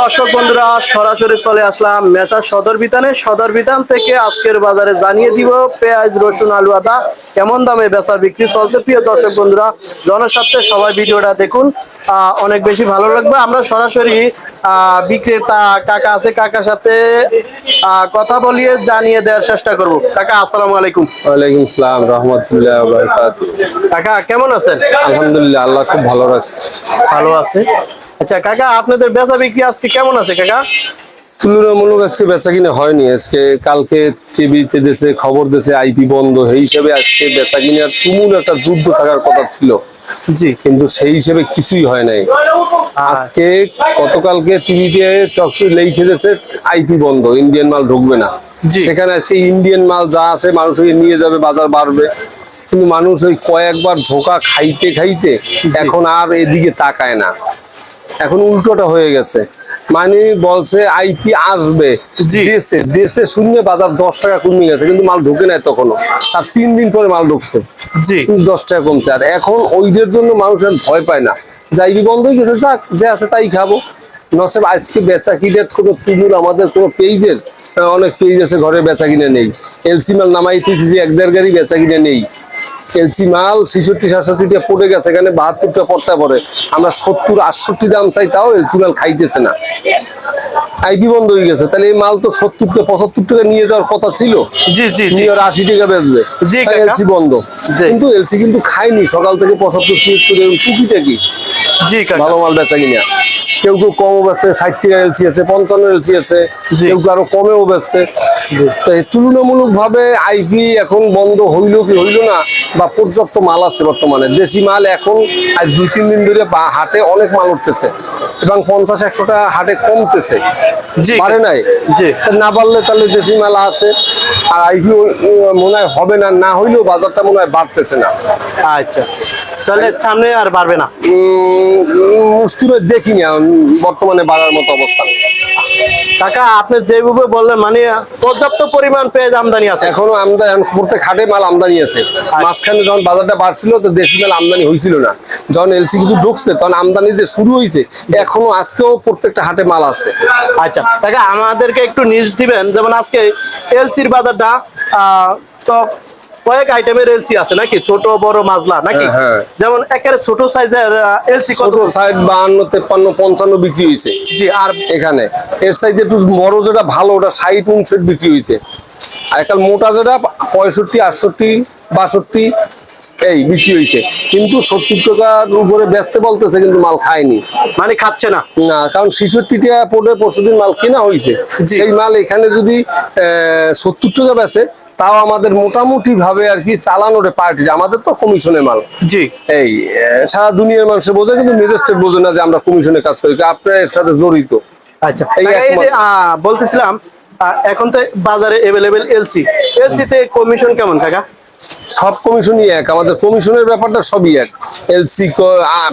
দর্শক বন্ধুরা সরাসরি চলে আসলাম মেশা সদর বিতানে। সদর বিতান থেকে আজকের বাজারে জানিয়ে দিব পেঁয়াজ রসুন আলু আদা কেমন দামে বেচা বিক্রি চলছে? প্রিয় দর্শক বন্ধুরা জনস্বার্থে সবাই ভিডিওটা দেখুন। অনেক বেশি ভালো লাগবে। আমরা সরাসরি বিক্রেতা কাকা আছে কাকার সাথে কথা বলিয়ে জানিয়ে দেওয়ার চেষ্টা করব। কাকা আসসালামু আলাইকুম। ওয়ালাইকুম সালাম রহমতুল্লাহ বারকাত কাকা কেমন আছেন? আলহামদুলিল্লাহ আল্লাহ খুব ভালো রাখছে। ভালো আছে। আচ্ছা কাকা আপনাদের বেচা বিক্রি আজকে কেমন আছে কাকা? তুলনামূলক আজকে বেচা কিনে হয়নি। আজকে কালকে টিভিতে দেশে খবর দেশে আইপি বন্ধ সেই হিসেবে আজকে বেচা কিনার তুমুল একটা যুদ্ধ থাকার কথা ছিল। জি। কিন্তু সেই হিসেবে কিছুই হয় নাই। আজকে গতকালকে টিভিতে টকশো লিখে দিয়েছে আইপি বন্ধ ইন্ডিয়ান মাল ঢুকবে না। সেখানে আজকে ইন্ডিয়ান মাল যা আছে মানুষ নিয়ে যাবে বাজার বাড়বে। কিন্তু মানুষ ওই কয়েকবার ধোকা খাইতে খাইতে এখন আর এদিকে তাকায় না। এখন উল্টোটা হয়ে গেছে। মানে বলছে আইপি আসবে। দেশে দেশে শূন্য বাজার দশ টাকা কমে গেছে কিন্তু মাল ঢুকে নাই তখনও। তার তিন দিন পরে মাল ঢুকছে। জি। দশ টাকা কমছে। আর এখন ওইদের জন্য মানুষ আর ভয় পায় না। যাইবি বন্ধ হয়ে গেছে যাক যে আছে তাই খাব। নসেব আজকে বেচা কিনের কোনো তুমুল আমাদের কোনো পেজের অনেক পেজ আছে ঘরে বেচা কিনে নেই। এলসি মাল নামাইতেছি যে এক দেড় গাড়ি বেচা কিনে নেই। এলসি মাল ছেষট্টি সাতষট্টিটা পড়ে গেছে এখানে বাহাত্তরটা পড়তে পড়ে আমরা সত্তর আটষট্টি দাম চাই তাও এলসি মাল খাইতেছে না। আইপি বন্ধ হয়ে গেছে তাহলে এই মাল তো সত্তর টাকা পঁচাত্তর টাকা নিয়ে যাওয়ার কথা ছিল। জি জি জি। নিয়ে আশি টাকা বেচবে। এলসি বন্ধ। কিন্তু এলসি কিন্তু খায়নি সকাল থেকে পঁচাত্তর ছিয়াত্তর এরকম টুকিটা কি জি ভালো মাল বেচা কিনা। কেউ কেউ কমও বেচছে ষাট টাকা এলসি আছে পঞ্চান্ন এলসি আছে। কেউ কেউ আরও কমেও বেচছে তো তুলনামূলক ভাবে আইপি এখন বন্ধ হইল কি হইল না বা পর্যাপ্ত মাল আছে বর্তমানে। দেশি মাল এখন আজ দুই তিন দিন ধরে বা হাটে অনেক মাল উঠতেছে এবং পঞ্চাশ একশো টাকা হাটে কমতেছে। পারে নাই? না পারলে তাহলে দেশি মাল আছে আর আইপি মনে হয় হবে না না হইলেও বাজারটা মনে হয় বাড়তেছে না। আচ্ছা। তাহলে সামনে আর পারবে না? উম, মুষ্টিমে দেখিনি বর্তমানে বাড়ার মতো অবস্থা। কাকা আপনি যেভাবে বললেন মানে পর্যাপ্ত পরিমাণ পেঁয়াজ আমদানি আছে। এখনও আমদানি প্রত্যেক হাটে মাল আমদানি আছে। মাঝখানে যখন বাজারটা বাড়ছিল তো দেশি মাল আমদানি হয়েছিল না। যখন এলসি কিছু ঢুকছে তখন আমদানি যে শুরু হয়েছে এখনও আজকেও প্রত্যেকটা হাটে মাল আছে। আচ্ছা কাকা আমাদেরকে একটু নিউজ দিবেন যেমন আজকে এলসির বাজারটা আহ, তো কয়েক আইটেমের এলসি আছে নাকি? ছোট বড় মাজলা নাকি? হ্যাঁ, হ্যাঁ। যেমন একেবারে ছোট সাইজের এলসি কত? সাইড বাহান্ন তেপ্পান্ন পঞ্চান্ন বিক্রি হয়েছে। জি আর এখানে। এর সাইডে একটু বড় যেটা ভালো ওটা ষাট উনষাট বিক্রি হয়েছে। আর একটা মোটা যেটা পঁয়ষট্টি আটষট্টি বাষট্টি এই বিক্রি হয়েছে। কিন্তু সত্তর টাকার উপরে বেচতে বলতেছে কিন্তু মাল খায়নি। মানে খাচ্ছে না? না কারণ ছেষট্টি টাকা পড়ে পরশুদিন মাল কেনা হয়েছে। জি। সেই মাল এখানে যদি সত্তর টাকা বেচে তাও আমাদের মোটামুটি ভাবে আর কি চালানোর পার্টি আমাদের তো কমিশনে মাল। জি। এই সারা দুনিয়ার মানুষ বোঝে কিন্তু মেজেস্টেট বোঝে না যে আমরা কমিশনে কাজ করি আপনার এর সাথে জড়িত। আচ্ছা। বলতেছিলাম এখন তো বাজারে এভেলেবেল এলসি এলসি তে কমিশন কেমন কাকা? সব কমিশনই এক আমাদের কমিশনের ব্যাপারটা সবই এক। এলসি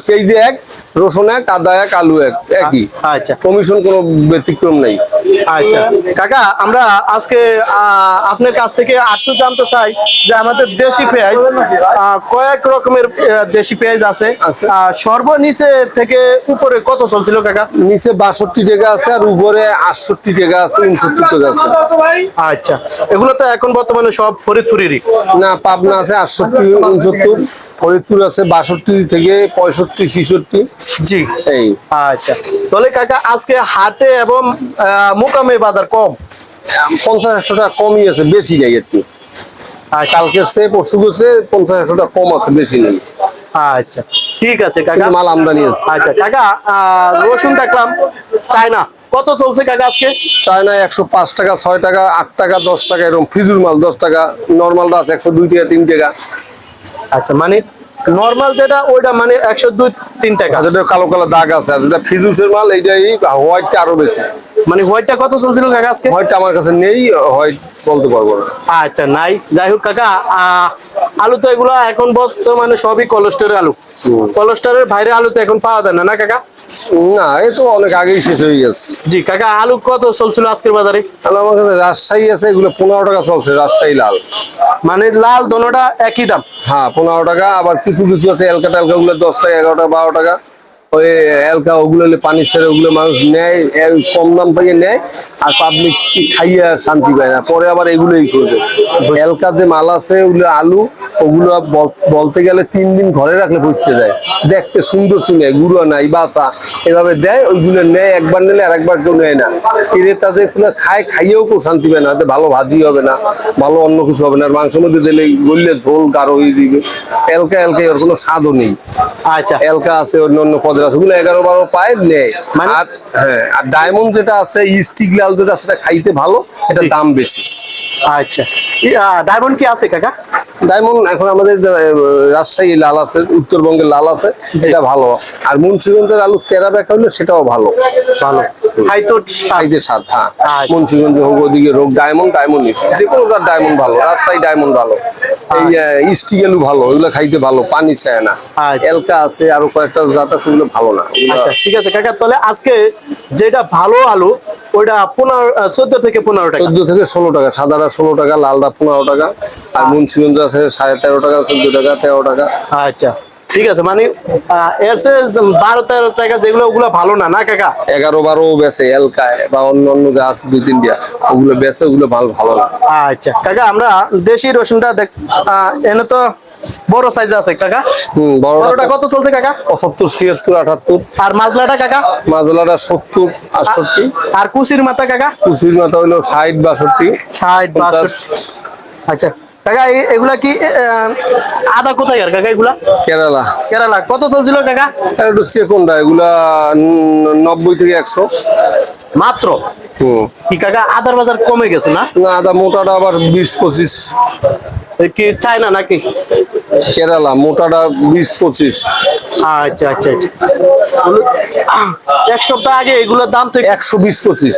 পেজে এক রসুন এক আদা এক আলু এক একই। আচ্ছা। কমিশন কোনো ব্যতিক্রম নেই। আচ্ছা। কাকা আমরা আজকে আপনার কাছ থেকে আটটু জানতে চাই যে আমাদের দেশি পেঁয়াজ কয়েক রকমের দেশি পেঁয়াজ আছে। সর্বনিচে থেকে উপরে কত চলছিল কাকা? নিচে বাষট্টি টাকা আছে আর উপরে আটষট্টি টাকা আছে উনসত্তর টাকা আছে। আচ্ছা। এগুলো তো এখন বর্তমানে সব ফরিদপুরেরই। না পাবনা আছে আটষট্টি উনসত্তর ফরিদপুর আছে বাষট্টি থেকে পঁয়ষট্টি ছিষট্টি। জি। এই। আচ্ছা। তাহলে কাকা আজকে হাটে এবং মোকামে বাজার কম? পঞ্চাশ একশো টাকা কমই আছে বেশি নেই আর কি। আর কালকের সে পরশু গেছে পঞ্চাশ একশো টাকা কম আছে বেশি নেই। আচ্ছা। ঠিক আছে কাকা। মাল আমদানি আছে। আচ্ছা কাকা আহ, রসুন দেখলাম চায়না? কত চলছে কাকা আজকে? চায়না একশো পাঁচ টাকা ছয় টাকা আট টাকা দশ টাকা এরকম ফিজুর মাল দশ টাকা। নর্মালটা আছে একশো দুই টাকা তিন টাকা। আচ্ছা মানে নর্মাল যেটা ওইটা মানে একশো দুই তিন টাকা। যেটা কালো কালো দাগ আছে আর যেটা ফিজুসের মাল এইটাই হোয়াইটটা আরও বেশি। মানে হোয়াইটটা কত চলছিল কাকা আজকে? হোয়াইটটা আমার কাছে নেই হোয়াইট বলতে পারব না। আচ্ছা নাই। যাই হোক কাকা আলু তো এগুলো এখন বর্তমানে সবই কোলেস্টোরের আলু। কোলেস্টোরের বাইরে আলু তো এখন পাওয়া যায় না না কাকা? না এই তো অনেক আগেই শেষ হয়ে গেছে। জি কাকা আলু কত চলছিল আজকের বাজারে? আলু আমার কাছে রাজশাহী আছে এগুলো পনেরো টাকা চলছে রাজশাহী লাল। মানে লাল দোনোটা একই দাম? হ্যাঁ পনেরো টাকা আবার কিছু কিছু আছে এলকা টালকা গুলো দশ টাকা এগারো টাকা বারো টাকা। ওই এলকা ওগুলো পানি ছেড়ে ওগুলো মানুষ নেয় কম দাম পাইয়ে নেয় আর পাবলিক খাইয়ে শান্তি পায় না। পরে আবার এগুলোই খোঁজে এলকা যে মাল আছে ওগুলো আলু ওগুলো বলতে গেলে তিন দিন ঘরে রাখলে পচে যায়। দেখতে সুন্দর শুনে গুঁড়ো নাই বাসা এভাবে দেয় ওইগুলো নেয় একবার নিলে আর একবার কেউ নেয় না। ক্রেতা যে খায় খাইয়েও কেউ শান্তি পায় না। ভালো ভাজি হবে না ভালো অন্য কিছু হবে না। আর মাংসের মধ্যে দিলে গললে ঝোল গাঢ় হয়ে যাবে। এলকা এলকা এর কোনো স্বাদও নেই। আচ্ছা। এলকা আছে অন্য অন্য আছে ওগুলো এগারো বারো পায় নেয়। মানে- আর হ্যাঁ আর ডায়মন্ড যেটা আছে স্টিক লাল যেটা সেটা খাইতে ভালো এটা দাম বেশি। আচ্ছা। ডায়মন্ড কি আছে কাকা? ডায়মন্ড এখন আমাদের রাজশাহী লাল আছে উত্তরবঙ্গের লাল আছে সেটা ভালো। আর মুন্সিগঞ্জের আলু তেরা বেকা হলে সেটাও ভালো। ভালো। খাই তো স্বাদ। হ্যাঁ। আচ্ছা। মুন্সিগঞ্জ হোক ওদিকে হোক ডায়মন্ড ডায়মন্ড যে কোনো ডায়মন্ড ভালো রাজশাহী ডায়মন্ড ভালো। এই স্টিক ভালো ওগুলো খাইতে ভালো পানি চায় না। আচ্ছা। এলকা আছে আরও কয়েকটা জাত আছে ওগুলো ভালো না আচ্ছা ঠিক আছে কাকা তাহলে আজকে যেটা ভালো আলু ওইটা পনেরো চোদ্দ থেকে পনেরো টাকা। চোদ্দ থেকে ষোলো টাকা সাদাটা ষোলো টাকা লালটা পনেরো টাকা আর মুন্সিগঞ্জ আছে সাড়ে তেরো টাকা চোদ্দ টাকা তেরো টাকা। আচ্ছা। ঠিক আছে মানে আহ, এর চেয়ে বারো তেরো টাকা যেগুলো ওগুলো ভালো না না কাকা? এগারো বারো বেছে এলকায় বা অন্য অন্য যে আছে দুই তিনটা ওগুলো বেছে ওগুলো ভালো ভালো। না আচ্ছা কাকা আমরা দেশি রসুনটা দেখ এনে তো বড় সাইজ আছে কাকা। হম বড়টা কত চলছে কাকা? পঁচাত্তর ছিয়াত্তর আটাত্তর। আর মাজলাটা কাকা? মাজলাটা সত্তর আটষট্টি। আর কুচির মাথা কাকা? কুচির মাথা হইল ষাট বাষট্টি। ষাট পঞ্চাশ। বাষট্টি। আচ্ছা কাকা এগুলা কি আদা কোথায় আর কাকা এগুলা? কেরালা। কেরালা। কত চলছিল কাকা? একটু সেকন্ডা এগুলা নব্বই থেকে একশো। মাত্র? কি কাকা আদার বাজার কমে গেছে না? না আদা মোটাটা আবার বিশ পঁচিশ। কি চায়না নাকি? কেরালা মোটাটা বিশ পঁচিশ। আচ্ছা আচ্ছা আচ্ছা। এক সপ্তাহ আগে এগুলোর দাম তো একশো বিশ পঁচিশ।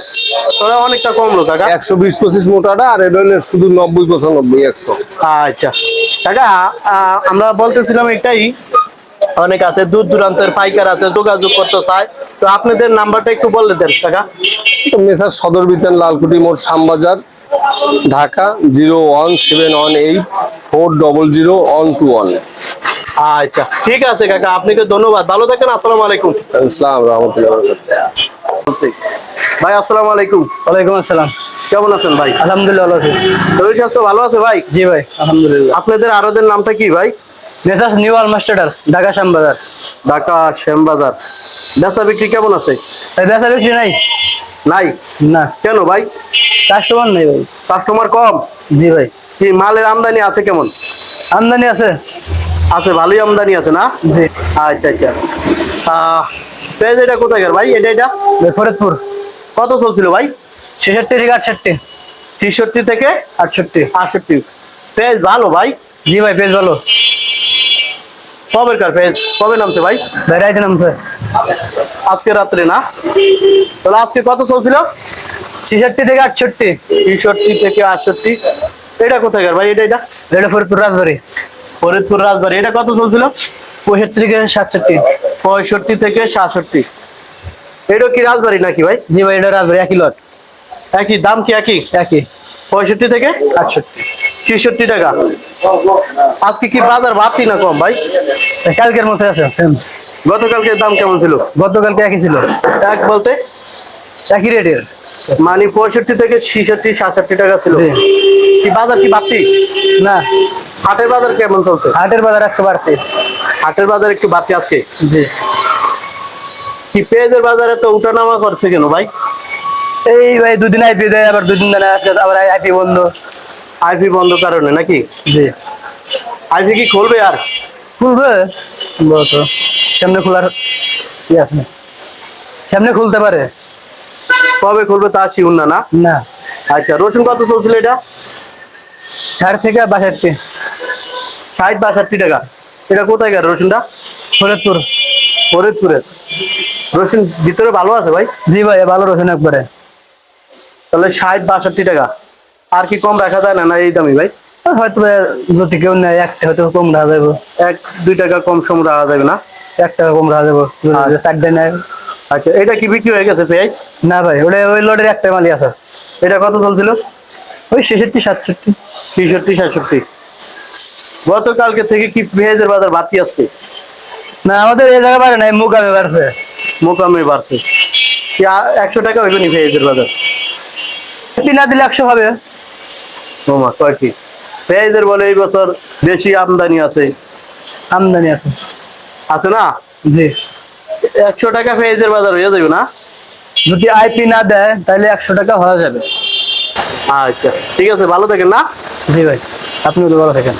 অনেকটা কমলো কাকা। একশো বিশ পঁচিশ মোটাটা আর এটা হলে শুধু নব্বই পঁচানব্বই একশো। আচ্ছা। কাকা আমরা বলতেছিলাম এটাই অনেক আছে দূর দূরান্তের পাইকার আছে যোগাযোগ করতে চায়। তো আপনাদের নাম্বারটা একটু বললে দেন কাকা। মেসার সদর বিতান লালকুটি মোড় Shyambazar Dhaka zero one seven one eight four double zero one two one আচ্ছা ঠিক আছে কাকা আপনাকে ধন্যবাদ। ভালো থাকেন আসসালামু আলাইকুম। ইসলাম রহমতুল্লাহ ভাই আসসালামু আলাইকুম। ওয়ালাইকুম আসসালাম। কেমন আছেন ভাই? আলহামদুলিল্লাহ ভালো আছি। শরীর স্বাস্থ্য ভালো আছে ভাই? জি ভাই আলহামদুলিল্লাহ। আপনাদের আরোদের নামটা কি ভাই? মেসাস নিউ আলমাস্টার্স ঢাকা শ্যামবাজার। ঢাকা শ্যামবাজার। বেচা বিক্রি কেমন আছে? ভাই বেচা বিক্রি নাই। নাই? না। কেন ভাই? কাস্টমার নেই ভাই। কাস্টমার কম? জি ভাই। কি মালের আমদানি আছে কেমন? আমদানি আছে। আছে ভালোই আমদানি আছে না? জি। আচ্ছা আচ্ছা। পেঁয়াজ এটা কোথায় ভাই? এটা এটা? ফরিদপুর। কত চলছিল ভাই? ছেষট্টি থেকে আটষট্টি। ছেষট্টি থেকে আটষট্টি। আটষট্টি। পেঁয়াজ ভালো ভাই? জি ভাই বেশ ভালো। কবে কার পেঁয়াজ? কবে নামছে ভাই? ভাই রাইতে নামছে। আজকে রাত্রে না? তাহলে আজকে কত চলছিল? ছেষট্টি থেকে আটষট্টি। ছেষট্টি থেকে আটষট্টি। এটা কোথায় ভাই? এটা এটা? এটা ফরিদপুর রাজবাড়ি। ফরিদপুর রাজবাড়ি। এটা কত চলছিল? পঁয়ষট্টি থেকে সাতষট্টি। পঁয়ষট্টি থেকে সাতষট্টি। এটা কি রাজবাড়ি নাকি ভাই? জি ভাই এটা রাজবাড়ি একই লট একই? দাম কি একই? একই। পঁয়ষট্টি থেকে আটষট্টি ছেষট্টি টাকা। আজকে কি বাজার বাড়তি না কম ভাই? কালকের মতো আছে গতকালকে দাম কেমন ছিল? গতকালকে একই ছিল। এক বলতে? একই রেটের মানে পঁয়ষট্টি থেকে ছেষট্টি সাতষট্টি টাকা ছিল। কি বাজার কি বাড়তি? না। হাটের বাজার কেমন চলছে? হাটের বাজার একটু বাড়তি। হাটের বাজার একটু বাড়তি আজকে? জি। কি পেঁয়াজের বাজারে তো উঠানামা করছে কেন ভাই? এই ভাই দুদিন আইপি দেয় আবার দুদিন দেয় আবার আইপি বন্ধ। আইপি বন্ধ কারণে নাকি? জি। আইপি কি খুলবে আর? খুলবে? সামনে খোলার কি আছে। সামনে খুলতে পারে। কবে খুলবে তা শিউন না না? আচ্ছা রসুন কত চলছিল এটা? ষাট থেকে বাষট্টি। ষাট বাষট্টি টাকা। এটা কোথায় গেল রসুনটা? ফরিদপুর। ফরিদপুরের রসুন ভিতরে ভালো আছে ভাই? জি ভাই ভালো রসুন একবারে। তাহলে ষাট বাষট্টি টাকা। আর কি কম রাখা যায় না না এই দামি ভাই? হয়তো যদি কেউ নেয় একটা হয়তো কম রাখা যাবে। এক দুই টাকা কম সম রাখা যাবে না? এক টাকা কম রাখা যাবে। আচ্ছা। চারটে নেয়। আচ্ছা এটা কি বিক্রি হয়ে গেছে পেঁয়াজ? না ভাই ওটা ওই লটের একটা মালই আছে। এটা কত চলছিল? ওই ছেষট্টি সাতষট্টি। ছেষট্টি সাতষট্টি। গতকালকে থেকে কি পেঁয়াজের বাজার বাড়তি আজকে? না আমাদের এই জায়গা পারে নাই মুগামে পারছে মোকামে বাড়ছে। একশো টাকা হইবে নি পেঁয়াজের বাজার? না দিলে একশো হবে। কয়টি? পেঁয়াজের বলে এই বছর বেশি আমদানি আছে। আমদানি আছে। আছে না? জি। একশো টাকা পেঁয়াজের বাজার হয়ে যাবে না? যদি আইপি না দেয় তাহলে একশো টাকা হওয়া যাবে। আচ্ছা ঠিক আছে ভালো থাকেন না? জি ভাই আপনিও তো ভালো থাকেন।